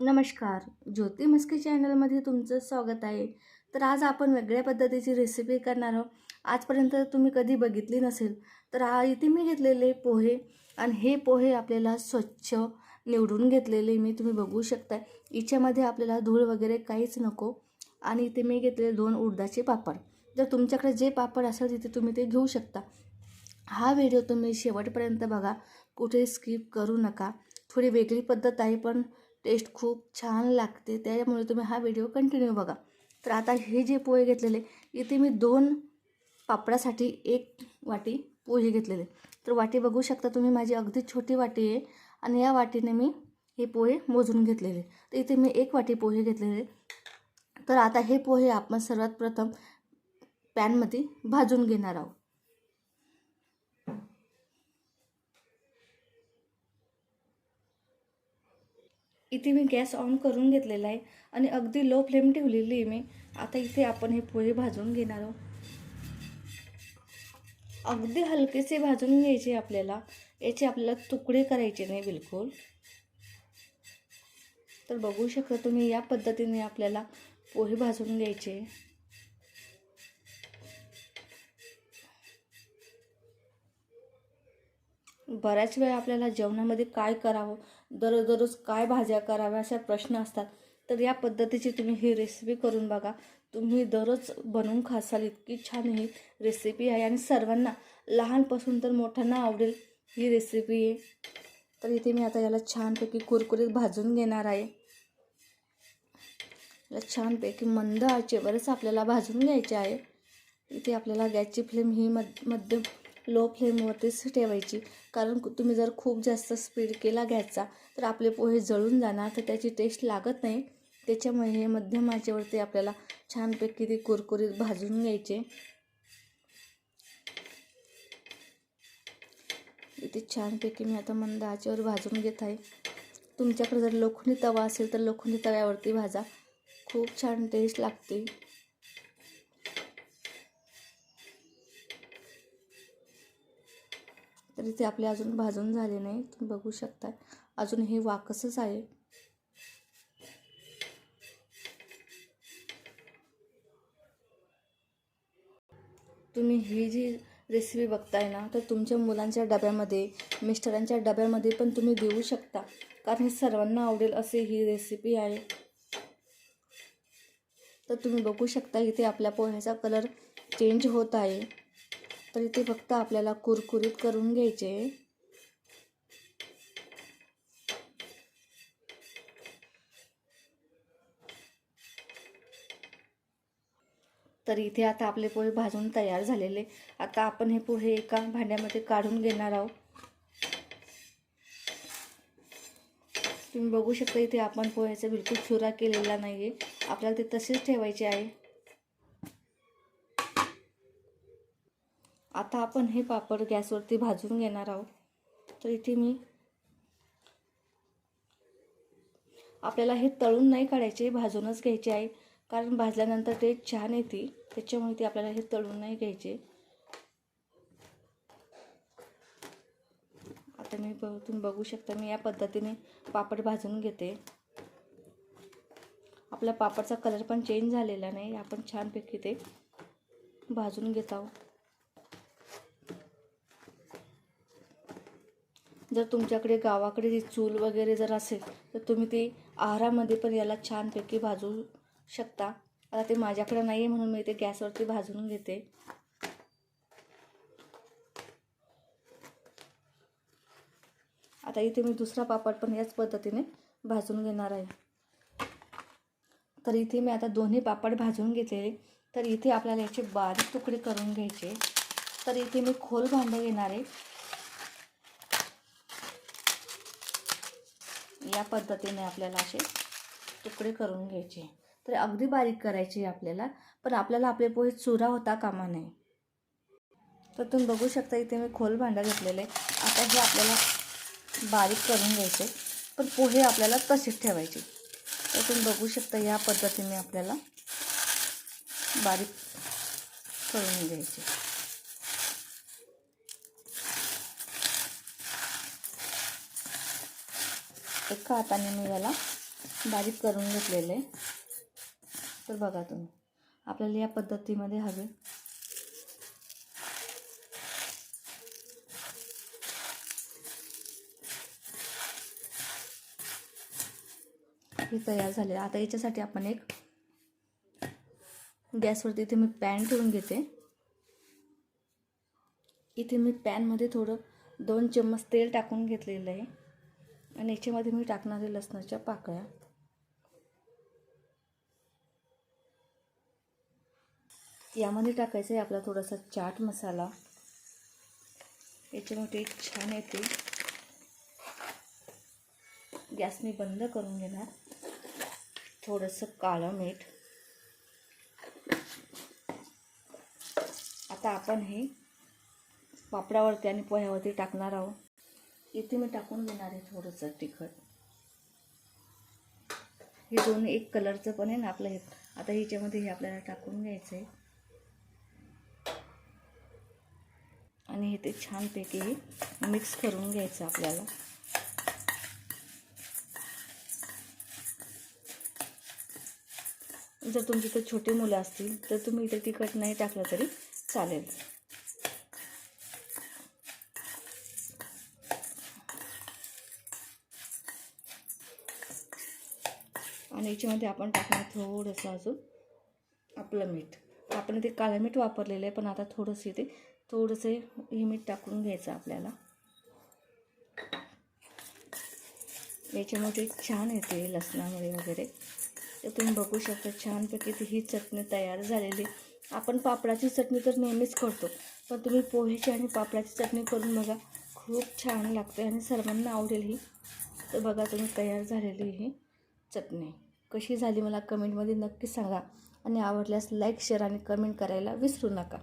नमस्कार ज्योती मस्की चॅनलमध्ये तुमचं स्वागत आहे. तर आज आपण वेगळ्या पद्धतीची रेसिपी करणार आहोत. आजपर्यंत तुम्ही कधी बघितली नसेल तर इथे मी घेतलेले पोहे आणि हे पोहे आपल्याला स्वच्छ निवडून घेतलेले मी तुम्ही बघू शकता याच्यामध्ये आपल्याला धूळ वगैरे काहीच नको आणि इथे मी घेतलेले दोन उडदाचे पापड. जर तुमच्याकडे जे पापड असेल तिथे तुम्ही ते घेऊ शकता. हा व्हिडिओ तुम्ही शेवटपर्यंत बघा. कुठे स्किप करू नका. थोडी वेगळी पद्धत आहे पण टेस्ट खूप छान लागते त्यामुळे तुम्ही हा व्हिडिओ कंटिन्यू बघा. तर आता हे जे पोहे घेतलेले इथे मी दोन पापडासाठी एक वाटी पोहे घेतलेले. तर वाटी बघू शकता तुम्ही माझी अगदी छोटी वाटी आहे आणि या वाटीने मी हे पोहे मोजून घेतलेले. तर इथे मी एक वाटी पोहे घेतलेले. तर आता हे पोहे आपण सर्वात प्रथम पॅनमध्ये भाजून घेणार आहोत. इथे मी गॅस ऑन करून घेतलेला आहे आणि अगदी लो फ्लेम ठेवलेली आहे मी. आता इथे आपण हे पोहे भाजून घेणार आहोत. अगदी हलकेसे भाजून घ्यायचे आपल्याला. याचे आपल्याला तुकडे करायचे नाही बिलकुल. तर बघू शकता तुम्ही या पद्धतीने आपल्याला पोहे भाजून घ्यायचे. बऱ्याच वेळा आपल्याला जेवणामध्ये काय करावं दररोज दररोज काय भाज्या कराव्या अशा प्रश्न असतात. तर या पद्धतीची तुम्ही ही रेसिपी करून बघा. तुम्ही दररोज बनवून खासाल इतकी छान ही रेसिपी आहे. आणि सर्वांना लहानपासून तर मोठ्यांना आवडेल ही रेसिपी आहे तर इथे मी आता याला छानपैकी कुरकुरीत भाजून घेणार आहे. याला छानपैकी मंद आचेवरच आपल्याला भाजून घ्यायचे आहे. इथे आपल्याला गॅसची फ्लेम ही मध मध्यम लो फ्लेमवरतीच ठेवायची. कारण तुम्ही जर खूप जास्त स्पीड केला गॅसचा तर आपले पोहे जळून जाणार तर त्याची टेस्ट लागत नाही. त्याच्यामुळे हे मध्यम आचेवरती आपल्याला छानपैकी ते कुरकुरीत भाजून घ्यायचे. इथे छानपैकी मी आता मंद आचेवर भाजून घेत आहे. तुमच्याकडे जर लोखंडी तवा असेल तर लोखंडी तव्यावरती भाजा. खूप छान टेस्ट लागते. तर इथे आपले अजून भाजून झाले नाही. तुम्ही बघू शकता अजून हे वाकसच आहे. तुम्ही ही जी रेसिपी बघताय ना तर तुमच्या मुलांच्या डब्यामध्ये मिस्टरांच्या डब्यामध्ये पण तुम्ही देऊ शकता. कारण हे सर्वांना आवडेल असे ही रेसिपी आहे. तर तुम्ही बघू शकता इथे आपल्या पोह्याचा कलर चेंज होत आहे. तर इथे फक्त आपल्याला कुरकुरीत करून घ्यायचे. तर इथे आता आपले पोहे भाजून तयार झालेले. आता आपण हे पोहे एका भांड्यामध्ये काढून घेणार आहोत. तुम्ही बघू शकता इथे आपण पोह्याचा बिलकुल चुरा केलेला नाही आहे आपल्याला ते तसेच ठेवायचे आहे. आता आपण हे पापड गॅसवरती भाजून घेणार आहोत. तर इथे मी आपल्याला हे तळून नाही काढायचे भाजूनच घ्यायचे आहे. कारण भाजल्यानंतर ते छान येते. त्याच्यामुळे ते आपल्याला हे तळून नाही घ्यायचे. आता मी बघ तुम्ही बघू शकता मी या पद्धतीने पापड भाजून घेते. आपल्या पापडचा कलर पण चेंज झालेला नाही. आपण छानपैकी ते भाजून घेत आहोत. जर तुमच्याकडे गावाकडे जी चूल वगैरे जर असेल तर तुम्ही ती आहारामध्ये पण याला छानपैकी भाजू शकता. आता ते माझ्याकडे नाही आहे म्हणून मी ते गॅसवरती भाजून घेते. आता इथे मी दुसरा पापड पण याच पद्धतीने भाजून घेणार आहे. तर इथे मी आता दोन्ही पापड भाजून घेतलेले. तर इथे आपल्याला याचे बारीक तुकडे करून घ्यायचे. तर इथे मी खोल भांडं घेणार आहे. या पद्धतीने आपल्याला असे तुकडे करून घ्यायचे. तर अगदी बारीक करायचे आपल्याला पण आपल्याला आपले पोहे चुरा होता कामा नये. तर तुम्ही बघू शकता इथे मी खोल भांडं घेतलेलं आहे. आता हे आपल्याला बारीक करून घ्यायचे पण पोहे आपल्याला तसेच ठेवायचे. तर तुम्ही बघू शकता या पद्धतीने आपल्याला बारीक करून घ्यायचे. एका हाताने मी याला बारीक करून घेतलेलं. आहे तर बघा तुम्ही आपल्याला या पद्धतीमध्ये हवे. हे तयार झाले. आता याच्यासाठी आपण एक गॅसवरती इथे मी पॅन ठेवून घेते. इथे मी पॅनमध्ये थोडं दोन चम्मच तेल टाकून घेतलेलं आहे. आणि याच्यामध्ये मी टाकणार आहे लसणाच्या पाकळ्या. यामध्ये टाकायचं आहे आपला थोडासा चाट मसाला. याच्यामध्ये टेस्ट छान येते. गॅस मी बंद करून घेणार. थोडंसं काळं मीठ. आता आपण हे पापडावरती आणि पोह्यावरती टाकणार आहोत. इथे मी टाकून घेणार आहे थोडंसं तिखट. हे दोन्ही एक कलरचं पण आहे ना आपलं हे. आता ह्याच्यामध्ये हे आपल्याला टाकून घ्यायचं आहे आणि हे ते छानपैकी मिक्स करून घ्यायचं आपल्याला. जर तुमची तर छोटे मुलं असतील तर तुम्ही इथे तिखट नाही टाकलं तरी चालेल. आणि याच्यामध्ये आपण टाकणार थोडंसं अजून आपलं मीठ. आपण ते काळं मीठ वापरलेलं आहे पण आता थोडंसं ते थोडंसं हे मीठ टाकून घ्यायचं आपल्याला. याच्यामध्ये छान येते लसणामुळे वगैरे. तर तुम्ही बघू शकता छानपैकी ती ही चटणी तयार झालेली आपण पापडाची चटणी तर नेहमीच करतो पण तुम्ही पोहेची आणि पापडाची चटणी करून बघा खूप छान लागते आणि सर्वांना आवडेल ही. तर बघा तुम्ही तयार झालेली ही चटणी. कशी झाली मला कमेंटमध्ये नक्की सांगा आणि आवडल्यास लाईक शेअर आणि कमेंट करायला विसरू नका.